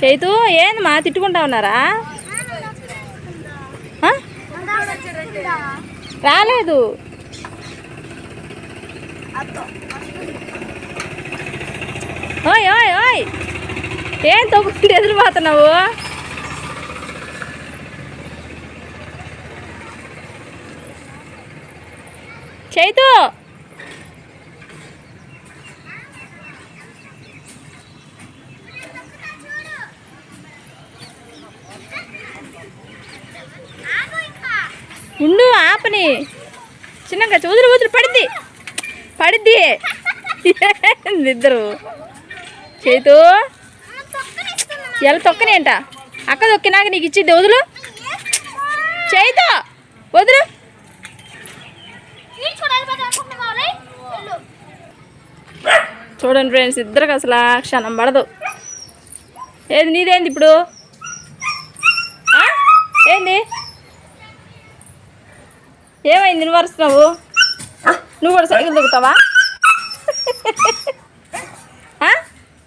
చైతు ఏంది మా తిట్టుకుంటా ఉన్నారా? రాలేదు. ఓయ్ ఓయ్ ఓయ్. ఏం తొక్కుంటే ఎదురుపోతున్నావు చైతు! ఉండు ఆపని. చిన్నగా చూదురు ఊదురు పడిద్ది. పడిద్ది. నిద్దరు ఇద్దరు? చేతు ఎలా తొక్కనేంట అక్క తొక్కినాక నీకు ఇచ్చిద్ది వదులు చేయితో వదులు చూడండి ఫ్రెండ్స్ ఇద్దరికి అసలు క్షణం పడదు. ఏది నీదేంది ఇప్పుడు? ఏంది? ఏమైంది? నువ్వు వరుస్తున్నావు నువ్వు కూడా సైకిల్ దొక్కుతావా?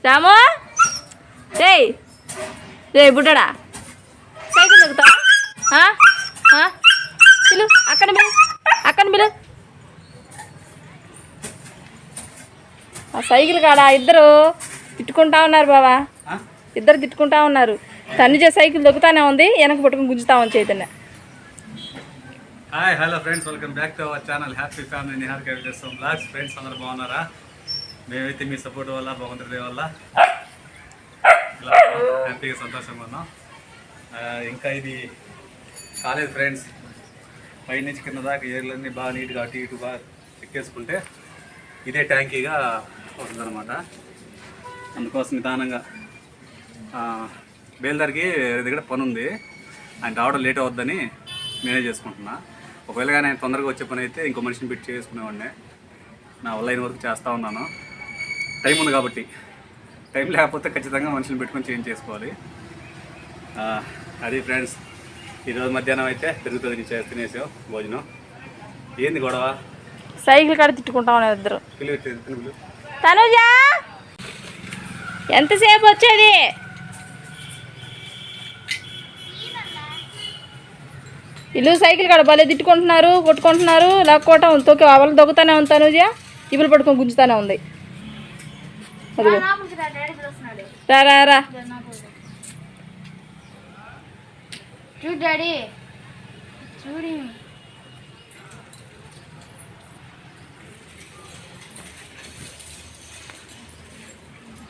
రాము? రేయ్! రే బుడ్డడా! సైకిల్ దొక్కుతావా? పిలు అక్కడ పిలు అక్కడ పిలు. ఆ సైకిల్ కాడ? ఇద్దరు తిట్టుకుంటా ఉన్నారు బావా. ఇద్దరు తిట్టుకుంటా ఉన్నారు. తనుజ సైకిల్ దొక్కుతానే ఉంది వెనక పట్టుకుని గుంజుతా ఉంది Chaitanya. Hi hello friends welcome back to our channel happy family Nihar Kavi చేస్తాం బ్లాగ్స్ ఫ్రెండ్స్ అందరూ బాగున్నారా? మేమైతే మీ సపోర్ట్ వల్ల భగవంతుడి వల్ల. ఇలా హ్యాపీగా సంతోషంగా ఉన్నాం. ఇంకా ఇది కాలేజ్ ఫ్రెండ్స్ పై నుంచి కింద దాకా ఏర్లన్నీ బాగా నీట్గా అటు ఇటు బాగా ఎక్కేసుకుంటే ఇదే ట్యాంకీగా వస్తుందన్నమాట అందుకోసం నిదానంగా బేల్దారికి దగ్గర పని ఉంది ఆయన రావడం లేట్ అవుద్దని మేనేజ్ చేసుకుంటున్నా. ఒకవేళ కానీ ఆయన తొందరగా వచ్చే పని అయితే ఇంకో మనిషిని పెట్టి చేసుకునేవాడిని. నా వల్ల అయిన వరకు చేస్తూ ఉన్నాను. టైం ఉంది కాబట్టి. టైం లేకపోతే ఖచ్చితంగా మనుషులు పెట్టుకొని చేంజ్ చేసుకోవాలి. అది ఫ్రెండ్స్ ఈరోజు మధ్యాహ్నం అయితే తిరుగుతుంది తినేసావు భోజనం. ఏంది గొడవ? సైకిల్ కాడ తిట్టుకుంటా ఇద్దరు. తనుజా! ఎంతసేపు వచ్చేది? ఇల్లు సైకిల్ కాడ భలే తిట్టుకుంటున్నారు కొట్టుకుంటున్నారు. లాక్కోవటం తొక్కి అవలు దొక్కుతానే ఉంది తనుజ. ఇబ్బులు పట్టుకొని గుంజుతానే ఉంది. రా రా రా. చూడు డాడీ. చూడు.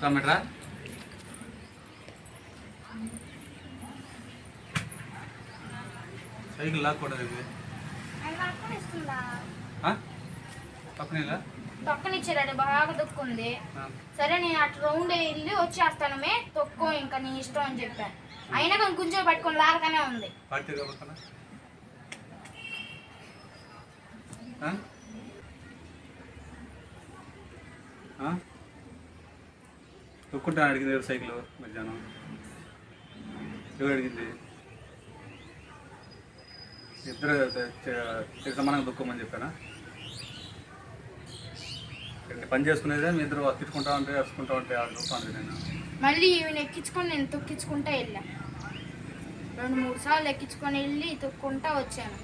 టమాటరా ఇది ఆ? పక్కనే ఇలా? బాగా తొక్కుంది. ఆ. సరే నేను అటు రౌండ్ వెళ్ళి వచ్చేస్తానమే తొక్కో ఇంకా నీ ఇష్టం అని చెప్పాను అయినా కానీ కొంచెం పట్టుకొని లాగతానే ఉంది? తొక్కుంటాను అడిగింది ఎవరు సైకిల్? మధ్యాహ్నం. ఎవరు అడిగింది? ఇద్దరు సమానంగా తొక్కోమని చెప్పానా? పని చేసుకునేదే మీ ఇద్దరు తిట్టుకుంటా ఉంటే అరుచుకుంటా ఉంటే అడుగుతాను నేను మళ్ళీ ఈవిని ఎక్కించుకొని నేను తొక్కించుకుంటా వెళ్ళా. రెండు మూడు సార్లు ఎక్కించుకొని వెళ్ళి తొక్కుంటా వచ్చాను.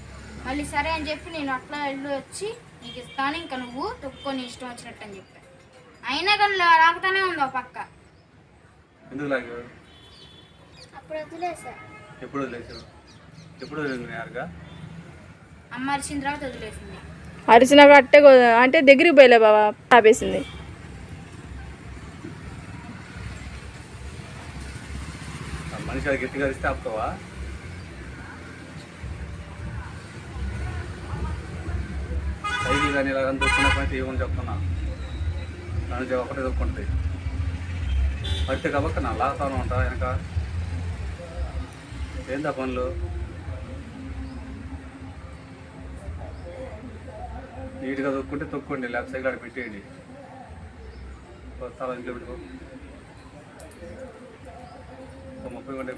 మళ్ళీ సరే అని చెప్పి నేను అట్లా వెళ్ళి వచ్చి నీకు ఇస్తాను ఇంకా నువ్వు తొక్కొని ఇష్టం వచ్చినట్టు అని చెప్పాను అయినా కానీ లాగుతానే ఉంది పక్క. ఎందుకు లాగావు? అప్పుడు వదిలేసా. ఎప్పుడు వదిలేసావు? ఎప్పుడు వదిలేదు అమ్మ అరిచిన తర్వాత వదిలేసింది. అరిచినాక అట్టే అంటే దగ్గరికి పోయలే బావా ఆపేసింది. మనిషి అది గట్టిగా ఇస్తే ఆపుతావా? సైకిల్ కానీ ఇలా దొక్కున్నప్పుడు ఏమని చెప్తున్నా. దాని ఒకటే దొక్కుంటుంది. పడితే కాబట్టి నా లాగుతాను ఉంటా వెనక. ఏందా పనులు? నీట్గా తొక్కుంటే తొక్కండి లేకపోతే సైకిల్ అక్కడ పెట్టేయండి. తల ఇంట్లో పెట్టుకో. ఒక ముప్పై గంటలు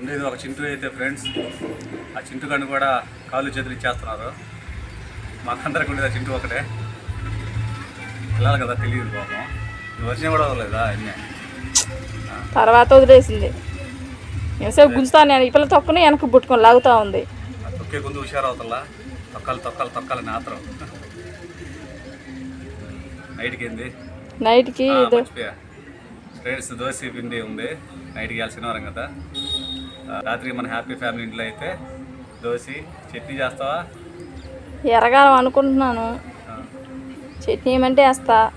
ఉండేది ఒక చింటూ అయితే ఫ్రెండ్స్ ఆ చింటు కన్ను కూడా కాళ్ళు చేతులు ఇచ్చేస్తున్నారు. మాకందరికి ఆ చింటూ ఒకటే. పిల్లలు కదా తెలియదు పాపం. నువ్వు వచ్చినా కూడా అవ్వలేదా అన్నీ. తర్వాత వదిలేసింది. ఎంతసేపు గుంజుతాను నేను ఈ పిల్ల తొక్కుని వెనక్కి పుట్టుకొని లాగుతూ ఉంది. ఆ తొక్కే కొంచెం హుషారు అవుతల్లా తొక్కాలి తొక్కాలి తొక్కాలని ఆత్రం. నైట్కి ఏంది? నైట్కి ఫ్రెండ్స్ దోశ పిండి ఉంది. నైట్కి వెళ్ళి శనివారం కదా. ఆ, రాత్రికి మన హ్యాపీ ఫ్యామిలీ ఇంట్లో అయితే దోశ చట్నీ చేస్తావా? ఎరగాలం అనుకుంటున్నాను. చట్నీ ఏమంటే వేస్తా.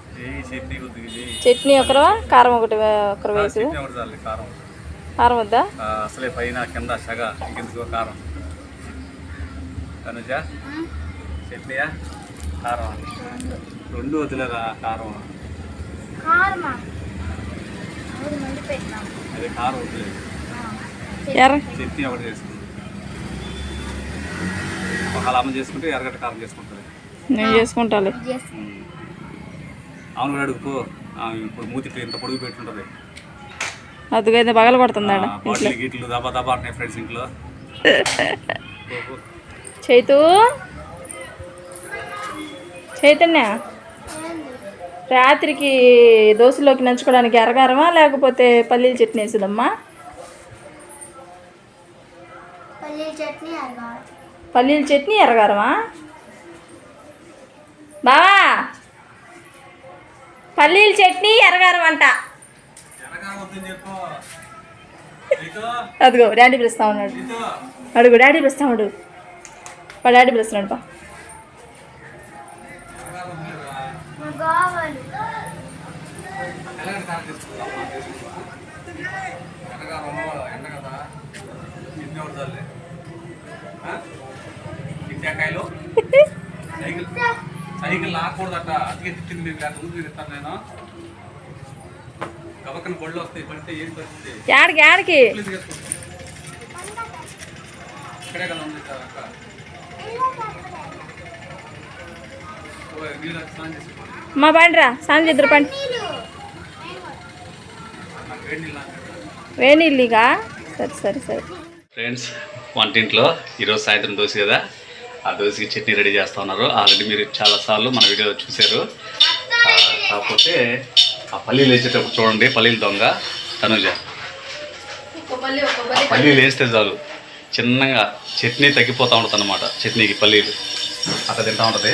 చట్నీ ఒకరు కారం ఒకటి ఒకరు వేసి కారం. కారం వద్దా? ఆ, అసలే పైన కింద సగ ఇంకెందుకో కారం. తనుజా చట్నీయా? కారం రెండు వదిలేరా కారం అదే కారం వదిలేదు ఎర్ర? చట్నీ ఒకటి చేసుకుంటాం. ఒక అమ్మ చేసుకుంటే ఎర్రగడ్డ కారం చేసుకుంటుంది నేను చేసుకుంటాలే. చేస్తాం అవును కూడా అడుగుకో. ఇప్పుడు మూతి ఇంత పొడుగు పెట్టుంటుంది అదిగైతే పగల కొడుతుందాడ బాటిల్ గీట్లు దబా దబా అంటున్నాయి ఫ్రెండ్స్ ఇంట్లో. చైతు? చైతన్య? రాత్రికి దోశలోకి నంచుకోవడానికి ఎరగారమా? లేకపోతే పల్లీల చట్నీ వేసుదమ్మా? పల్లీల చట్నీ అరగాలి పల్లీల చట్నీ ఎరగారమా? బావా! పల్లీల చట్నీ ఎరగారం అంట. అదిగో డాడీ పిలుస్తా ఉన్నాడు. అడుగు డాడీ పిలుస్తా ఉన్నాడు పా డాడీ పిలుస్తున్నాడు పా. ఎండ కదా సైకిల్ లాక్కూడదట. అతికే తిట్టింది మీకు లేక ముందు తిట్టాను నేను. గబక్కన బళ్ళు వస్తాయి పడితే ఏం పరిస్థితి. యాడికి ఇక్కడే కదా ఉంది సార్ అక్క. మా బండిరా స్నానం చేద్దరు పండి వేణిల్లిగా సరే సరే సరే. ఫ్రెండ్స్ వంటింట్లో ఈరోజు సాయంత్రం దోశ కదా. ఆ దోశకి చట్నీ రెడీ చేస్తూ ఉన్నారు. ఆల్రెడీ మీరు చాలాసార్లు మన వీడియో చూశారు. కాకపోతే ఆ పల్లీలు వేసేటప్పుడు చూడండి పల్లీలు దొంగ తనుజ. పల్లీలు వేస్తే చాలు. చిన్నగా చట్నీ తగ్గిపోతూ ఉంటుంది అనమాట చట్నీకి పల్లీలు. అట్లా తింటూ ఉంటుంది.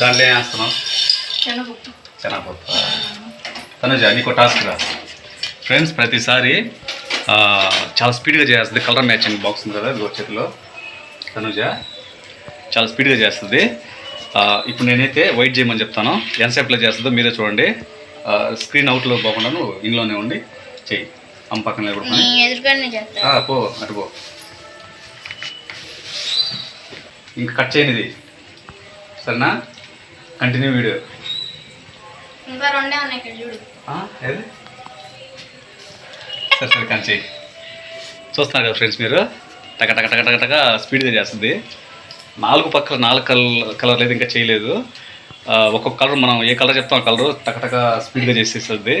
దాంట్లో ఏం వేస్తున్నాం శనగపప్పు. తనుజ నీకు టాస్క్ రా. ఫ్రెండ్స్ ప్రతిసారి చాలా స్పీడ్గా చేస్తుంది కలర్ మ్యాచింగ్ బాక్స్ ఉంది కదా ఇది చేతిలో. తనుజ. చాలా స్పీడ్గా చేస్తుంది. ఇప్పుడు నేనైతే వెయిట్ చేయమని చెప్తాను. ఎంతసేపులో చేస్తుందో మీరే చూడండి. స్క్రీన్ అవుట్లో పోకుండాను ఇంట్లోనే ఉండి చెయ్యి. అమ్మ పక్కన పో అటు పో. ఇంకా కట్ చేయనిది. సరేనా? Continue video. ఇంకా రెండే ఉన్నాయి ఇక్కడ చూడు. ఆ, ఏది? సరే సరే చెయ్యి. చూస్తున్నారు కదా ఫ్రెండ్స్ మీరు? టక టక టక టక టక స్పీడ్గా చేస్తుంది. నాలుగు పక్కల నాలుగు కలర్ కలర్లు అయితే ఇంకా చేయలేదు. ఒక్కొక్క కలర్ మనం ఏ కలర్ చెప్తాం కలర్ టక టక స్పీడ్గా చేసేస్తుంది.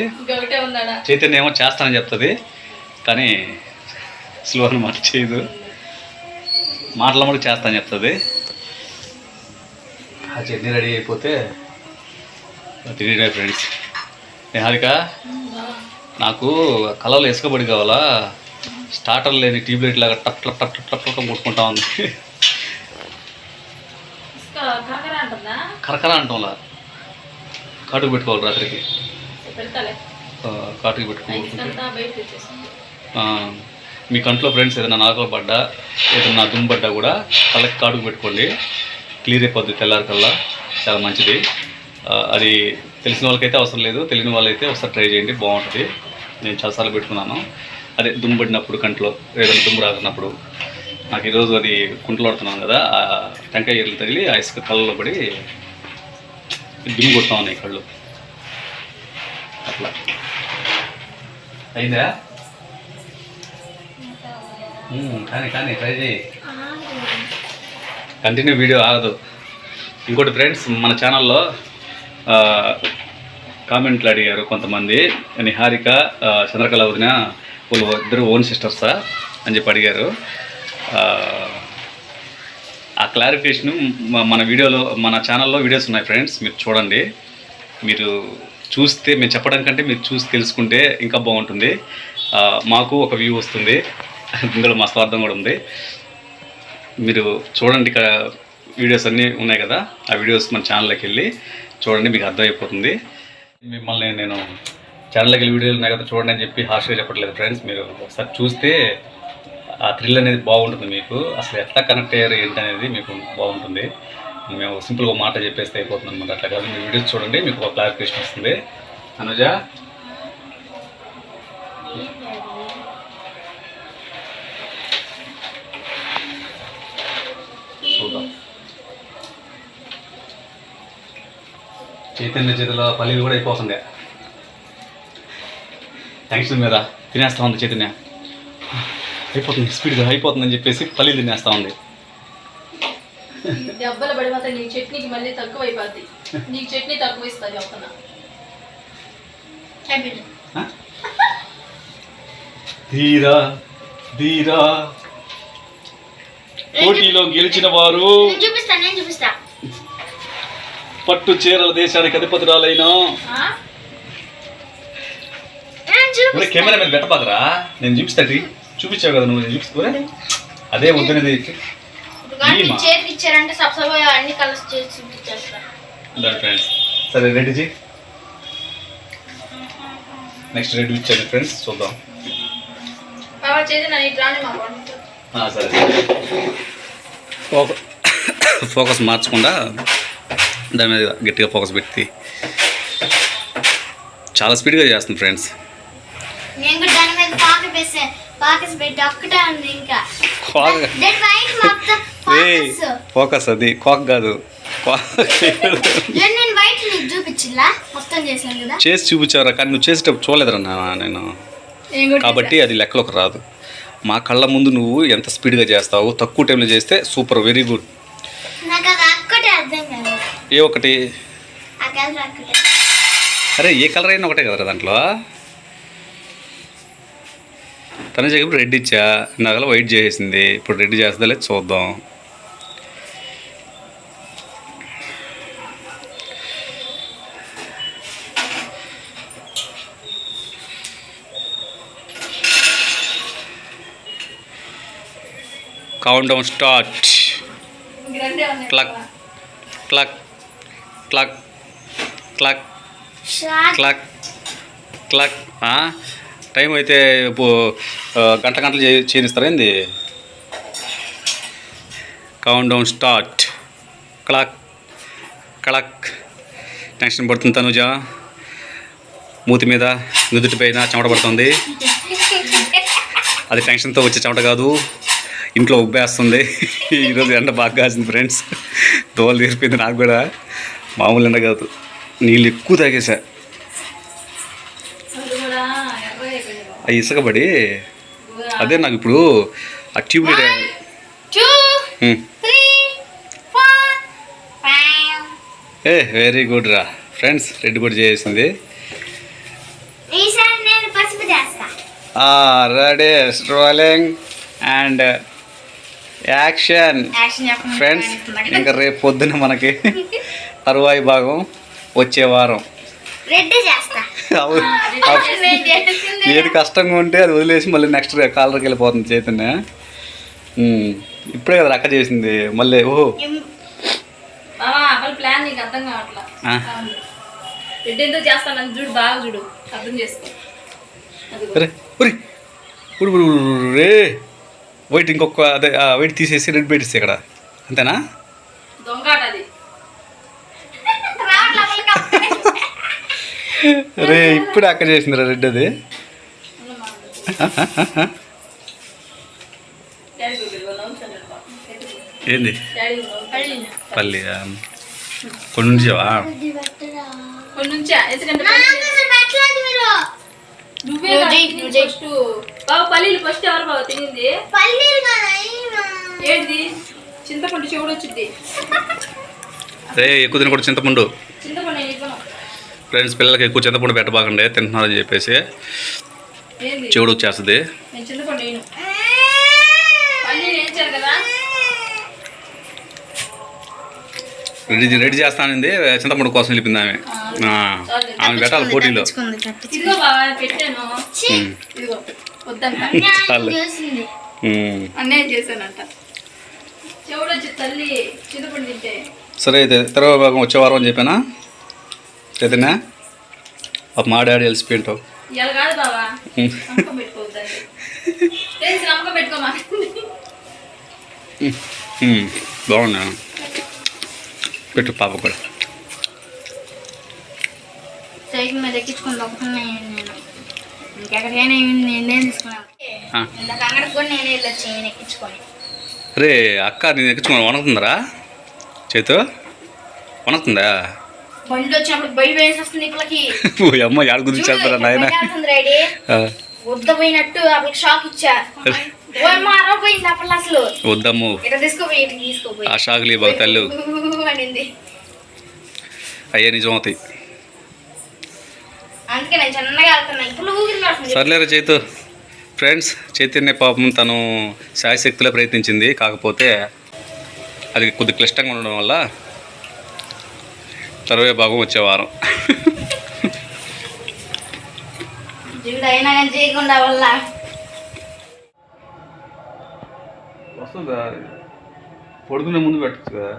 చైతన్య ఏమో చేస్తానని చెప్తుంది. కానీ స్లో అనమాట చేయదు. మాటల చేస్తానని చెప్తుంది. ఆ చట్నీ రెడీ అయిపోతే తిరిగి ఫ్రెండ్స్. నిహారిక నాకు కలర్లు ఎసుకబడి కావాలా? స్టార్టర్ లేని ట్యూబ్లైట్ లాగా టప్ టప్ టప్ టప్ టప్ టప్ కొట్టుకుంటా ఉంది. కరకర అంటాంలా కాటుకు పెట్టుకోవాలి రాత్రికి. కాటుకు పెట్టుకోవాలి మీ కంట్లో ఫ్రెండ్స్ ఏదైనా నాకలు పడ్డా ఏదైనా దుమ్ము పడ్డా కూడా కళ్ళకి కాటుకు పెట్టుకోండి. క్లియర్ అయిపోద్ది తెల్లారి కల్లా. చాలా మంచిది. అది తెలిసిన వాళ్ళకైతే అవసరం లేదు. తెలియని వాళ్ళైతే ఒకసారి ట్రై చేయండి. బాగుంటుంది. నేను చాలాసార్లు పెట్టుకున్నాను. అదే దుమ్ము పడినప్పుడు కంట్లో ఏదైనా దుమ్ము రాకున్నప్పుడు నాకు ఈరోజు అది కుంటలాడుతున్నాను కదా ఆ టెంకాయ ఎర్రలు తగిలి ఆ ఇసుక కళ్ళలో పడి దుమ్ము కొడతా ఉన్నాయి కళ్ళు. అట్లా. అయిందా? కానీ కానీ ట్రై చేయి కంటిన్యూ వీడియో ఆగదు. ఇంకోటి ఫ్రెండ్స్ మన ఛానల్లో కామెంట్లు అడిగారు కొంతమంది. నిహారిక చంద్రకళ వదిన వాళ్ళు ఇద్దరు ఓన్ సిస్టర్సా అని చెప్పి అడిగారు. ఆ, క్లారిఫికేషన్ మన వీడియోలో మన ఛానల్లో వీడియోస్ ఉన్నాయి ఫ్రెండ్స్ మీరు చూడండి. మీరు చూస్తే మేము చెప్పడం కంటే మీరు చూసి తెలుసుకుంటే ఇంకా బాగుంటుంది. మాకు ఒక వ్యూ వస్తుంది. ఇందులో మా స్వార్థం కూడా ఉంది. మీరు చూడండి వీడియోస్ అన్నీ ఉన్నాయి కదా. ఆ వీడియోస్ మన ఛానల్లోకి వెళ్ళి చూడండి మీకు అర్థమైపోతుంది. మిమ్మల్ని నేను ఛానల్కి వీడియోలు నాకు చూడండి అని చెప్పి హార్ష్గా చెప్పట్లేదు ఫ్రెండ్స్ మీరు ఒకసారి చూస్తే ఆ థ్రిల్ అనేది బాగుంటుంది మీకు. అసలు ఎట్లా కనెక్ట్ అయ్యారు ఏంటి అనేది మీకు బాగుంటుంది. మేము సింపుల్గా మాట చెప్పేస్తే అయిపోతుంది అనమాట అట్లా కాదు మీరు వీడియోస్ చూడండి మీకు ఒక క్లారిఫికేషన్ వస్తుంది. అనుజ? చూద్దాం. చైతన్య చేతిలో పల్లీలు కూడా అయిపోతుండే టెన్షన్ మీద తినేస్తా ఉంది చైతన్య. అయిపోతుంది స్పీడ్గా అయిపోతుందని చెప్పేసి పల్లీలు తినేస్తా ఉంది. దెబ్బలు పడి మాత్రం నీ చట్నీకి మళ్ళీ తక్కువ అయిపోద్ది నీకు చట్నీ తక్కువ ఇస్తుంది చెప్తున్నా? ధీరా ధీరా. పోటీలో గెలిచిన వారు నేను చూపిస్తా నేను చూపిస్తా. పట్టు చీరల దేశానికి అధిపతురాలైన చూపిస్తా కెమెరా మీద పెట్టబాకరా? నేను చూపిస్తాటి చూపించావు కదా నువ్వు చూపిస్తుకోరే అదే. వద్దనేది కానీ ఈమా. చేతికి ఇచ్చారంటే సబ్సబ్ అన్ని కలర్స్ చేసి చూపించేస్తా. ఫ్రెండ్స్. సరే రెడీ జీ. నెక్స్ట్ రెడీ ఇచ్చాను ఫ్రెండ్స్ చూద్దాం. బాబా ఇట్లా మా సరే. ఫోకస్ ఫోకస్ మార్చకుండా దాని మీద గట్టిగా ఫోకస్ పెట్టి. చాలా స్పీడ్గా చేస్తుంది ఫ్రెండ్స్. నేను కూడా దాని మీద పాకెట్ వేసే పాకెట్స్ పెట్టి ఒక్కటే ఉంది ఇంకా. కోక దాని వైట్ మొత్తం ఏ ఫోకస్ అది. కోక్ కాదు. కోక్ నేను నేను వైట్ నీకు చూపించిలా? మొత్తం చేశాను కదా. చేసి చూపించారా కానీ నువ్వు చేసేటప్పుడు చూడలేదురా నా- నేను. కాబట్టి అది లెక్కలోకి రాదు. మా కళ్ళ ముందు నువ్వు ఎంత స్పీడ్గా చేస్తావు తక్కువ టైంలో చేస్తే సూపర్ వెరీ గుడ్ ఏ ఒకటి అరే ఏ కలర్ అయినా ఒకటే కదరా దాంట్లో? తన చెప్పి రెడ్ ఇచ్చా ఇందాకలా వైట్ చేసేసింది ఇప్పుడు రెడ్ చేస్తుందా లేదు చూద్దాం కౌంట్ డౌన్ స్టార్ట్ క్లక్ క్లక్ క్లక్ క్లక్ క్లాక్ క్లాక్? టైం అయితే ఇప్పుడు గంట గంటలు చే చేయనిస్తారా ఏంది? Count down start clock clock tension పడుతుంది తనుజ. మూతి మీద నుదుటి పైన చెమట పడుతుంది. అది టెన్షన్తో వచ్చే చెమట కాదు. ఇంట్లో ఉబ్బేస్తుంది. ఈరోజు ఎండ బాగా కాసింది ఫ్రెండ్స్ దోవలు తీరిపోయింది నాకు కూడా. మామూలు ఎండ కాదు. నీళ్ళు ఎక్కువ తాగేసా ఆ ఇసుకబడి అదే నాకు ఇప్పుడు ఆ ట్యూబ్ లైట్ ఏ వెరీ గుడ్ రా. ఫ్రెండ్స్ రెడ్ కూడా చేసింది. Ready strolling and action friends ఇంకా రేపు పొద్దున మనకి తరువాయి భాగం వచ్చే వారం. ఏది కష్టంగా ఉంటే అది వదిలేసి మళ్ళీ నెక్స్ట్ కాలర్కి వెళ్ళిపోతుంది చైతన్య. ఇప్పుడే కదా అక్క చేసింది. మళ్ళీ ఓహో ప్లాన్ నీకు అర్థం కావట్లా. ఆ. రెడ్ ఎందుకు చేస్తాను చూడు బాగా చూడు. అర్థం చేసుకో. రే. వైట్ ఇంకొక అదే వైట్ తీసేసి రెడ్ పెట్టేసి ఇక్కడ. అంతేనా? దొంగాట అది. రే ఇప్పుడు అక్క చేసింది రెడ్ అది. ఏంది. పల్లి ఆ, కొన్ని పల్లీలు-. ఫస్ట్ ఎవరు బాబు తినింది? చింతపండు చెవుడు వచ్చింది. రే ఎక్కువ తినకూడదు చింతపండు. ఫ్రెండ్స్ పిల్లలకి ఎక్కువ చింతపండు పెట్టబాకండి తింటున్నారని చెప్పేసి చెవుడు వచ్చేస్తుంది. రెడీ రెడీ చేస్తానంది చింతపండు కోసం వెళ్ళిపోయింది ఆమె. ఆ, ఆమె పెట్టాలి పోటీలో. సరే అయితే తర్వాత భాగం వచ్చే వారం అని చెప్పానా? చైతన్య పాప మా డాడీ బాగున్నా. పెట్టు పాప కూడా. సైకిల్ మీద ఎక్కించుకొని దొక్కుతున్నాయి నేను ఇంకెక్కడికైనా నేనే తీసుకున్నాను. ఆ. ఇందాక అంగడికి కూడా నేనే వెళ్ళొచ్చు నేను ఎక్కించుకొని. రే అక్క నేను ఎక్కించుకుని వణుకుతుందరా? చేతు? వణుకుతుందా? బండి వచ్చినప్పుడు వేసేస్తుంది అమ్మ యాడ గురించి నాయన? అప్పుడు షాక్ ఇచ్చా. అసలు. వద్దమ్ము. ఆ షాకులు బాగా తల్లు. అయ్యే నిజం అవుతాయి సర్లేరా చైతు. ఫ్రెండ్స్ చైతన్య పాపం తను శాయశక్తిలో ప్రయత్నించింది. కాకపోతే అది కొద్ది క్లిష్టంగా ఉండడం వల్ల తర్వే భాగం వచ్చే వారం. వస్తుందా? పడుకునే ముందు పెట్టచ్చు కదా.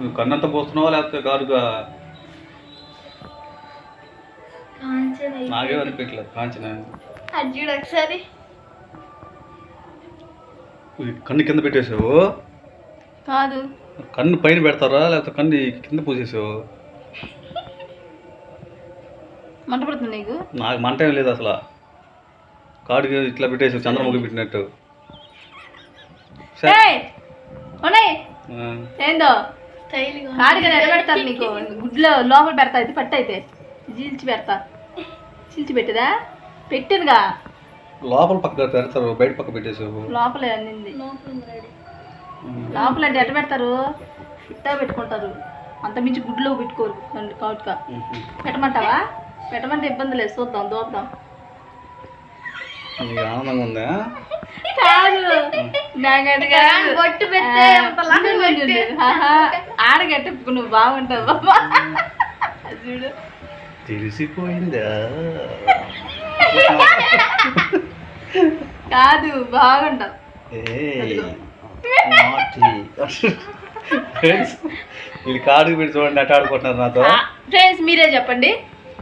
నువ్వు కన్నంత పోస్తున్నావా లేకపోతే కారుగా? నాకే అనిపించలేదు కాంచిన. ఒకసారి. కన్ను కింద పెట్టేసావు? కాదు. కన్ను పైన పెడతారా? లేకపోతే కన్ను కింద పూసేసావు? మంట పడుతుంది నీకు? నాకు మంట ఏం లేదు అసలు. కాడుకి ఇట్లా పెట్టేసావు చంద్రముఖి పెట్టినట్టు. ఏందో? నిలబెడతారు నీకు. గుడ్లో లోపల పెడతా ఇది పట్టు అయితే. చీల్చి పెడతా. చీల్చి పెట్టిదా? పెట్టిందిగా లోపల పక్క పెడతారు బయట పక్క పెట్టేసావు. లోపలే అన్నింది. లోపల అంటే ఎట్ట పెడతారు? ఇట్టా పెట్టుకుంటారు. అంత మించి గుడ్లో పెట్టుకోరు. కాటుక పెట్టమంటావా? పెట్టమంటే ఇబ్బంది లేదు. చూద్దాం దూద్దాం నీకు ఆనందంగా ఉందా? కాదు. ఆడగట్టు నువ్వు బాగుంటావు బాబా. చూడు. తెలిసిపోయిందా? కాదు బాగుంటావు. వీళ్ళు పెట్టి చూడండి అట్ట ఆడుకుంటున్నారు నాతో. ఫ్రెండ్స్ మీరే చెప్పండి.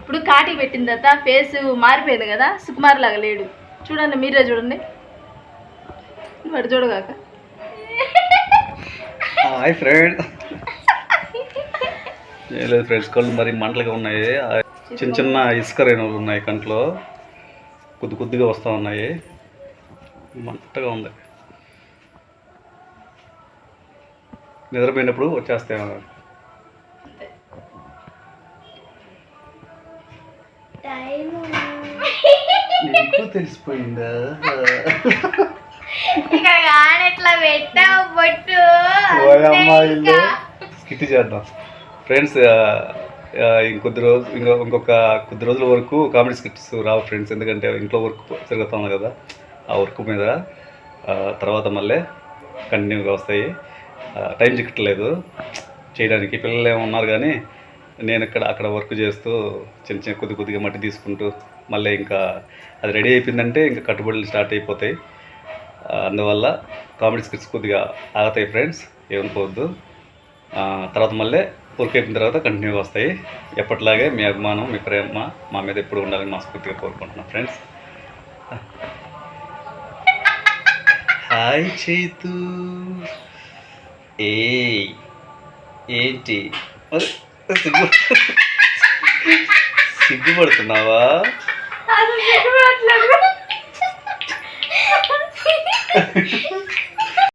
ఇప్పుడు కాటి పెట్టిన తర్వాత ఫేస్ మారిపోయింది కదా సుకుమార్ లాగా లేడు. చూడండి మీరే చూడండి. వాడు చూడగాక. హాయ్ ఫ్రెండ్ లేదు ఫ్రెండ్స్ కళ్ళు మరి మంటలుగా ఉన్నాయి. చిన్న చిన్న ఇసుక రేణువులు ఉన్నాయి కంట్లో. కొద్ది కొద్దిగా వస్తూ ఉన్నాయి. మంటగా ఉంది. నిద్రపోయినప్పుడు వచ్చేస్తాయి అన్నమాట. నీకు తెలిసిపోయిందా? స్కిట్ చేద్దాం. ఫ్రెండ్స్ ఇంకొద్ది రోజు ఇంకో ఇంకొక కొద్ది రోజుల వరకు కామెడీ స్కిట్స్ రావు ఫ్రెండ్స్. ఎందుకంటే ఇంట్లో వర్క్ తిరుగుతా ఉంది కదా ఆ వర్క్ మీద. తర్వాత మళ్ళీ కంటిన్యూగా వస్తాయి. టైం చిక్కట్లేదు. చేయడానికి పిల్లలు ఏమో ఉన్నారు కానీ నేను ఇక్కడ అక్కడ వర్క్ చేస్తూ చిన్న చిన్న కొద్ది కొద్దిగా మట్టి తీసుకుంటూ మళ్ళీ ఇంకా అది రెడీ అయిపోయిందంటే ఇంకా కట్టుబడులు స్టార్ట్ అయిపోతాయి. అందువల్ల కామెడీ స్కిట్స్ కొద్దిగా ఆగుతాయి ఫ్రెండ్స్ ఏమనుకోవద్దు. తర్వాత మళ్ళీ వర్క్ అయిపోయిన తర్వాత కంటిన్యూ వస్తాయి. ఎప్పటిలాగే మీ అభిమానం మీ ప్రేమ మా మీద ఎప్పుడు ఉండాలని మనస్ఫూర్తిగా కోరుకుంటున్నాం ఫ్రెండ్స్. హాయ్ చేతూ. ఏ ఏంటి? సిగ్గు. సిగ్గుపడుతున్నావా.